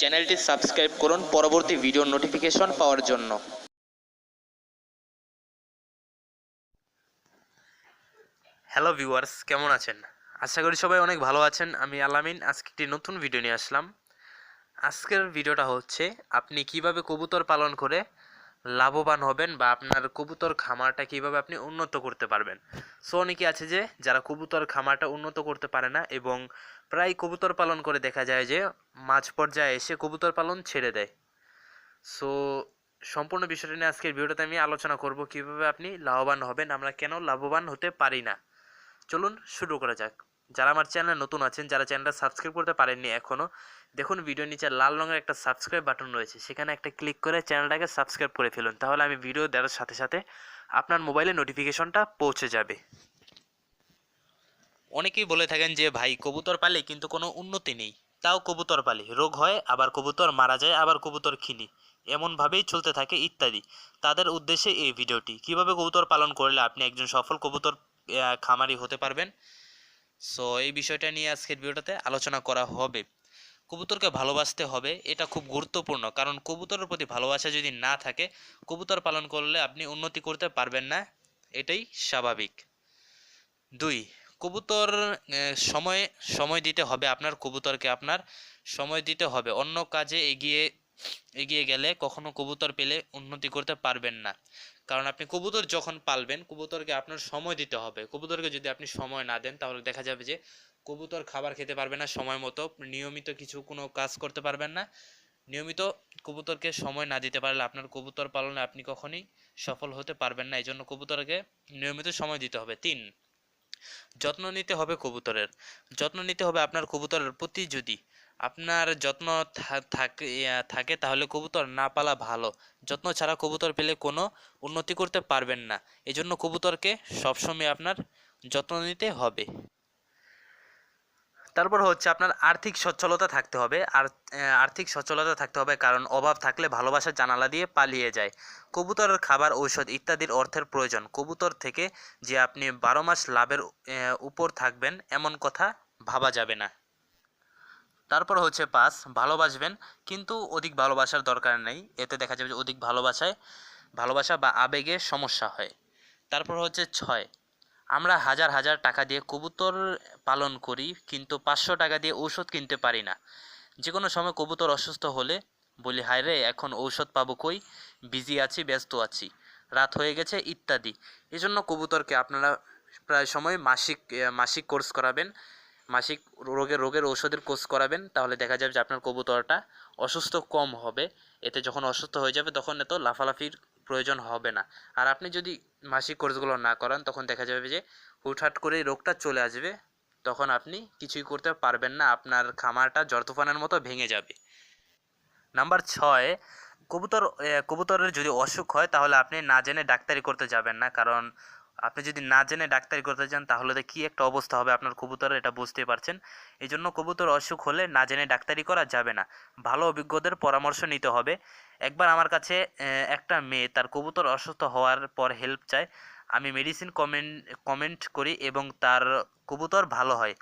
চ্যানেলটি সাবস্ক্রাইব করুন পরবর্তী ভিডিও নোটিফিকেশন পাওয়ার জন্য। হ্যালো ভিউয়ার্স, কেমন আছেন? আশা করি সবাই অনেক ভালো আছেন। আমি আলামিন, আজকে একটি নতুন ভিডিও নিয়ে আসলাম। আজকের ভিডিওটা হচ্ছে, আপনি কীভাবে কবুতর পালন করে লাভবান হবেন বা আপনার কবুতর খামারটা কীভাবে আপনি উন্নত করতে পারবেন। সো অনেকে আছে যে, যারা কবুতর খামারটা উন্নত করতে পারে না এবং প্রায় কবুতর পালন করে দেখা যায় যে, মাঝ পর্যায়ে এসে কবুতর পালন ছেড়ে দেয়। সো সম্পূর্ণ বিষয়টা নিয়ে আজকের ভিডিওতে আমি আলোচনা করব কীভাবে আপনি লাভবান হবেন, আমরা কেন লাভবান হতে পারি না। চলুন শুরু করা যাক। যারা আমার চ্যানেলে নতুন আছেন, যারা চ্যানেলটা সাবস্ক্রাইব করতে পারেননি এখনও দেখুন ভিডিও নিচে লাল রঙের একটা সাবস্ক্রাইব বাটন রয়েছে, সেখানে একটা ক্লিক করে চ্যানেলটাকে সাবস্ক্রাইব করে ফেলুন, তাহলে আমি ভিডিও দেওয়ার সাথে সাথে আপনার মোবাইলে নোটিফিকেশনটা পৌঁছে যাবে। অনেকেই বলে থাকেন যে, ভাই, কবুতর পালে, কিন্তু কোনো উন্নতি নেই। তাও কবুতর পালে, রোগ হয়, আবার কবুতর মারা যায়, আবার কবুতর কিনি এমনভাবেই চলতে থাকে ইত্যাদি। তাদের উদ্দেশ্যে এই ভিডিওটি কীভাবে কবুতর পালন করলে আপনি একজন সফল কবুতর খামারি হতে পারবেন? সো এই বিষয়টা নিয়ে আজকের ভিডিওটাতে আলোচনা করা হবে। কবুতরকে ভালোবাসতে হবে, এটা খুব গুরুত্বপূর্ণ। কারণ কবুতরের প্রতি ভালোবাসা যদি না থাকে, কবুতর পালন করলে আপনি উন্নতি করতে পারবেন না, এটাই স্বাভাবিক। দুই, কবুতর সময় সময় দিতে হবে আপনার কবুতরকে, আপনার সময় দিতে হবে। অন্য কাজে এগিয়ে এগিয়ে গেলে কখনো কবুতর পেলে উন্নতি করতে পারবেন না। কারণ আপনি কবুতর যখন পালবেন, কবুতরকে আপনার সময় দিতে হবে। কবুতরকে যদি আপনি সময় না দেন, তাহলে দেখা যাবে যে কবুতর খাবার খেতে পারবে না সময় মতো, নিয়মিত কিছু কোনো কাজ করতে পারবেন না। নিয়মিত কবুতরকে সময় না দিতে পারলে আপনার কবুতর পালনে আপনি কখনোই সফল হতে পারবেন না। এই জন্য কবুতরকে নিয়মিত সময় দিতে হবে। তিন, যত্ন নিতে হবে কবুতরের। যত্ন নিতে হবে আপনার কবুতরের প্রতি যদি আপনার যত্ন থাকে থাকে তাহলে কবুতর না পালা ভালো। যত্ন ছাড়া কবুতর পেলে কোনো উন্নতি করতে পারবেন না। এজন্য কবুতরকে সবসময় আপনার যত্ন নিতে হবে। তারপর হচ্ছে আপনার আর্থিক সচ্ছলতা থাকতে হবে। আর আর্থিক সচ্ছলতা থাকতে হবে কারণ অভাব থাকলে ভালোবাসার জানালা দিয়ে পালিয়ে যায়। কবুতরের খাবার, ঔষধ ইত্যাদির অর্থের প্রয়োজন। কবুতর থেকে যে আপনি বারো মাস লাভের উপর থাকবেন এমন কথা ভাবা যাবে না। তারপর হচ্ছে পাস, ভালোবাসবেন কিন্তু অধিক ভালোবাসার দরকার নেই। এতে দেখা যাবে যে অধিক ভালোবাসায়, ভালোবাসা বা আবেগে সমস্যা হয়। তারপর হচ্ছে ছয় আমরা হাজার হাজার টাকা দিয়ে কবুতর পালন করি, কিন্তু পাঁচশো টাকা দিয়ে ঔষধ কিনতে পারি না। যে কোনো সময় কবুতর অসুস্থ হলে বলি, হায় রে, এখন ঔষধ পাবো কই? বিজি আছি, ব্যস্ত আছি। রাত হয়ে গেছে, ইত্যাদি। এজন্য কবুতরকে আপনারা প্রায় সময় মাসিক মাসিক কোর্স করাবেন। মাসিক রোগের রোগের ওষুধের কোর্স করাবেন, তাহলে দেখা যাবে যে আপনার কবুতরটা অসুস্থ কম হবে। এতে যখন অসুস্থ হয়ে যাবে, তখন এত লাফালাফির প্রয়োজন হবে না। আর আপনি যদি মাসিক কোর্সগুলো না করান, তখন দেখা যাবে যে হুটহাট করে রোগটা চলে আসবে। তখন আপনি কিছুই করতে পারবেন না, আপনার খামারটা জ্বর তুফানের মতো ভেঙে যাবে। নাম্বার ছয়, কবুতর কবুতরের যদি অসুখ হয়, তাহলে আপনি না জেনে ডাক্তারি করতে যাবেন না, কারণ আপনি যদি না জেনে ডাক্তারি করতে যান, তাহলে কী একটা অবস্থা হবে। আপনার কবুতরের এটা বুঝতে পারছেন। এই জন্য কবুতর অসুখ হলে না জেনে ডাক্তারি করা যাবে না। ভালো অভিজ্ঞদের পরামর্শ নিতে হবে। একবার আমার কাছে একটা মেয়ে, তার কবুতর অসুস্থ হওয়ার পর হেল্প চায়। আমি মেডিসিন কমেন্ট কমেন্ট করি এবং তার কবুতর ভালো হয়।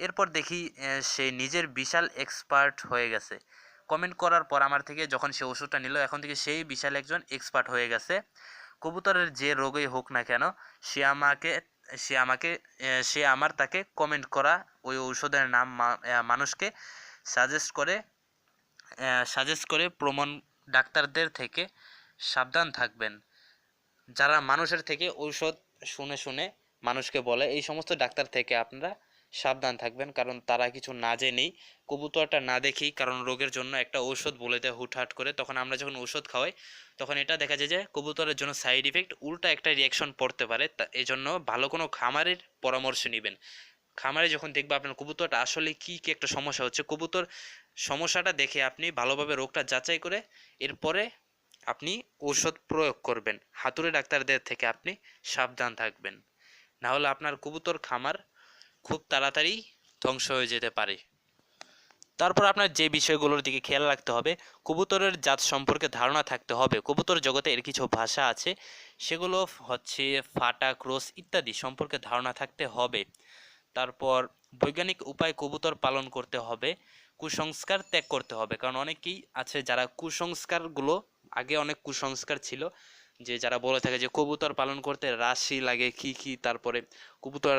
এরপর দেখি সে নিজের বিশাল এক্সপার্ট হয়ে গেছে। কমেন্ট করার পর আমার থেকে যখন সে ওষুধটা নিল, এখন থেকে সেই বিশাল একজন এক্সপার্ট হয়ে গেছে। কবুতরের যে রোগই হোক না কেন, সে আমাকে সে আমাকে সে আমার তাকে কমেন্ট করা, ওই ঔষধের নাম মানুষকে সাজেস্ট করে সাজেস্ট করে প্রমাণ ডাক্তারদের থেকে সাবধান থাকবেন। যারা মানুষের থেকে ঔষধ শুনে শুনে মানুষকে বলে, এই সমস্ত ডাক্তার থেকে আপনারা সাবধান থাকবেন। কারণ তারা কিছু না জেনেই, কবুতরটা না দেখেই কারণ রোগের জন্য একটা ঔষধ বলে দেয় হুটহাট করে। তখন আমরা যখন ঔষধ খাওয়াই, তখন এটা দেখা যায় যে কবুতরের জন্য সাইড ইফেক্ট উল্টা একটা রিয়াকশন পড়তে পারে। এই জন্য ভালো কোনো খামারের পরামর্শ নেবেন। খামারে যখন দেখবে আপনার কবুতরটা আসলে কি কি একটা সমস্যা হচ্ছে, কবুতর সমস্যাটা দেখে আপনি ভালোভাবে রোগটা যাচাই করে এরপরে আপনি ঔষধ প্রয়োগ করবেন। হাতুড়ে ডাক্তারদের থেকে আপনি সাবধান থাকবেন। না হলে আপনার কবুতর খামার খুব তাড়াতাড়ি ধ্বংস হয়ে যেতে পারে। তারপর আপনার যে বিষয়গুলোর দিকে খেয়াল রাখতে হবে, কবুতরের জাত সম্পর্কে ধারণা থাকতে হবে। কবুতর জগতে এর কিছু ভাষা আছে, সেগুলো হচ্ছে ফাটা ক্রস ইত্যাদি সম্পর্কে ধারণা থাকতে হবে। তারপর বৈজ্ঞানিক উপায় কবুতর পালন করতে হবে, কুসংস্কার ত্যাগ করতে হবে। কারণ অনেকেই আছে যারা কুসংস্কারগুলো, আগে অনেক কুসংস্কার ছিল যে যারা বলে থাকে যে কবুতর পালন করতে রাশি লাগে, কি কি, তারপরে কবুতর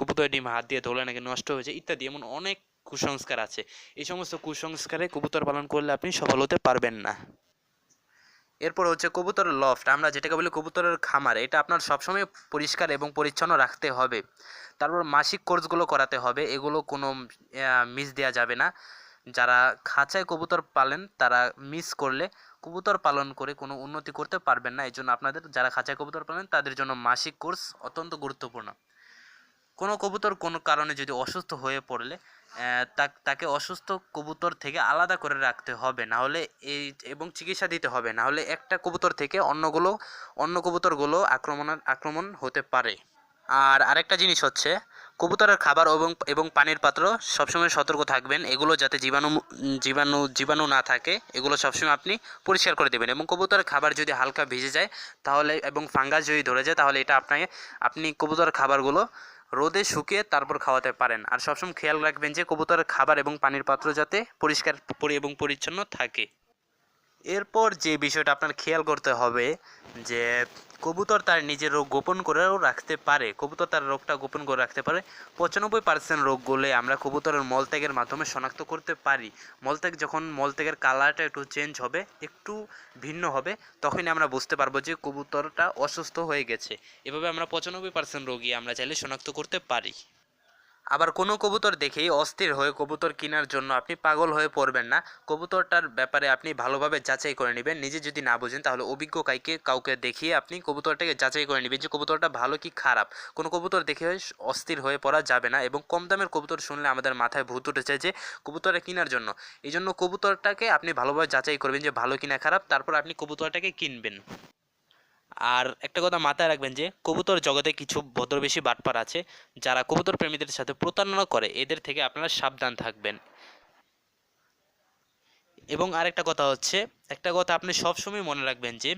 কবুতর ডিম হাত দিয়ে ধরলে নাকি নষ্ট হয়ে যায় ইত্যাদি এমন অনেক কুসংস্কার আছে। এই সমস্ত কুসংস্কারে কবুতর পালন করলে আপনি সফল হতে পারবেন না। এরপর হচ্ছে কবুতর লফট। আমরা যেটাকে বলি কবুতরের খামার, এটা আপনার সবসময় পরিষ্কার এবং পরিচ্ছন্ন রাখতে হবে। তারপর মাসিক কোর্সগুলো করাতে হবে। এগুলো কোনো মিস দেওয়া যাবে না। যারা খাঁচায় কবুতর পালেন, তারা মিস করলে কবুতর পালন করে কোনো উন্নতি করতে পারবেন না। এই জন্য আপনাদের, যারা খাঁচায় কবুতর পালেন, তাদের জন্য মাসিক কোর্স অত্যন্ত গুরুত্বপূর্ণ। কোনো কবুতর কোনো কারণে যদি অসুস্থ হয়ে পড়লে তাকে অসুস্থ কবুতর থেকে আলাদা করে রাখতে হবে। না হলে এই, এবং চিকিৎসা দিতে হবে। না হলে একটা কবুতর থেকে অন্যগুলো, অন্য কবুতরগুলো আক্রমণের আক্রমণ হতে পারে। আর আরেকটা জিনিস হচ্ছে কবুতরের খাবার এবং এবং পানির পাত্র সবসময় সতর্ক থাকবেন। এগুলো যাতে জীবাণু জীবাণু জীবাণু না থাকে, এগুলো সবসময় আপনি পরিষ্কার করে দেবেন এবং কবুতরের খাবার যদি হালকা ভিজে যায় তাহলে এবং ফাঙ্গাস যদি ধরে যায় তাহলে এটা আপনাকে, আপনি কবুতরের খাবারগুলো রোদে শুকিয়ে তারপর খাওয়াতে পারেন। আর সবসময় খেয়াল রাখবেন যে কবুতরের খাবার এবং পানির পাত্র যাতে পরিষ্কার, পরি, এবং পরিচ্ছন্ন থাকে। এরপর যে বিষয়টা আপনার খেয়াল করতে হবে যে কবুতর তার নিজের রোগ গোপন করেও রাখতে পারে, কবুতর তার রোগটা গোপন করে রাখতে পারে। পঁচানব্বই পার্সেন্ট রোগগুলো আমরা কবুতরের মলত্যাগের মাধ্যমে শনাক্ত করতে পারি। মলত্যাগ যখন মলত্যাগের কালারটা একটু চেঞ্জ হবে, একটু ভিন্ন হবে, তখনই আমরা বুঝতে পারব যে কবুতরটা অসুস্থ হয়ে গেছে। এভাবে আমরা পঁচানব্বই পার্সেন্ট রোগী আমরা চাইলে শনাক্ত করতে পারি। আবার কোনো কবুতর দেখেই অস্থির হয়ে কবুতর কেনার জন্য আপনি পাগল হয়ে পড়বেন না। কবুতরটার ব্যাপারে আপনি ভালোভাবে যাচাই করে নেবেন। নিজে যদি না বোঝেন, তাহলে অভিজ্ঞ কাইকে কাউকে দেখিয়ে আপনি কবুতরটাকে যাচাই করে নেবেন যে কবুতরটা ভালো কি খারাপ। কোনো কবুতর দেখে অস্থির হয়ে পড়া যাবে না এবং কম দামের কবুতর শুনলে আমাদের মাথায় ভূত উঠেছে যে কবুতরটা কেনার জন্য। এই জন্য কবুতরটাকে আপনি ভালোভাবে যাচাই করবেন যে ভালো কিনা খারাপ, তারপর আপনি কবুতরটাকে কিনবেন। আর একটা কথা মাথায় রাখবেন যে, কবুতর জগতে কিছু ভদ্রবেশী বাটপার আছে, যারা কবুতর প্রেমীদের সাথে প্রতারণা করে, এদের থেকে আপনারা সাবধান থাকবেন। এবং আরেকটা কথা হচ্ছে, একটা কথা আপনি সবসময় মনে রাখবেন যে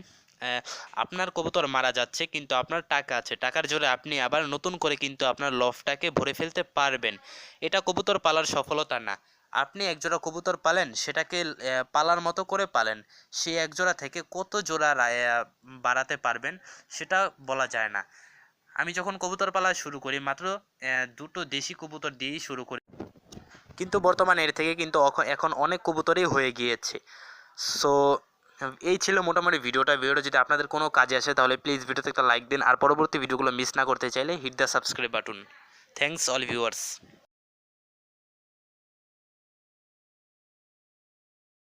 আপনার কবুতর মারা যাচ্ছে, কিন্তু আপনার টাকা আছে। টাকার জোরে আপনি আবার নতুন করে কিন্তু আপনার লফটাকে ভরে ফেলতে পারবেন। এটা কবুতর পালার সফলতা না। আপনি একজোড়া কবুতর পালেন, সেটাকে পালার মতো করে পালেন সেই একজোড়া থেকে কত জোড়া বাড়াতে পারবেন সেটা বলা যায় না। আমি যখন কবুতর পালা শুরু করি, মাত্র দুটো দেশি কবুতর দিয়েই শুরু করি। কিন্তু বর্তমানে এর থেকে কিন্তু এখন অনেক কবুতরই হয়ে গিয়েছে। সো, এই ছিল মোটামুটি ভিডিওটা। ভিডিওটা যদি আপনাদের কোনো কাজে আসে, তাহলে প্লিজ ভিডিওতে একটা লাইক দিন। আর পরবর্তী ভিডিওগুলো মিস না করতে চাইলে hit the subscribe button thanks all viewers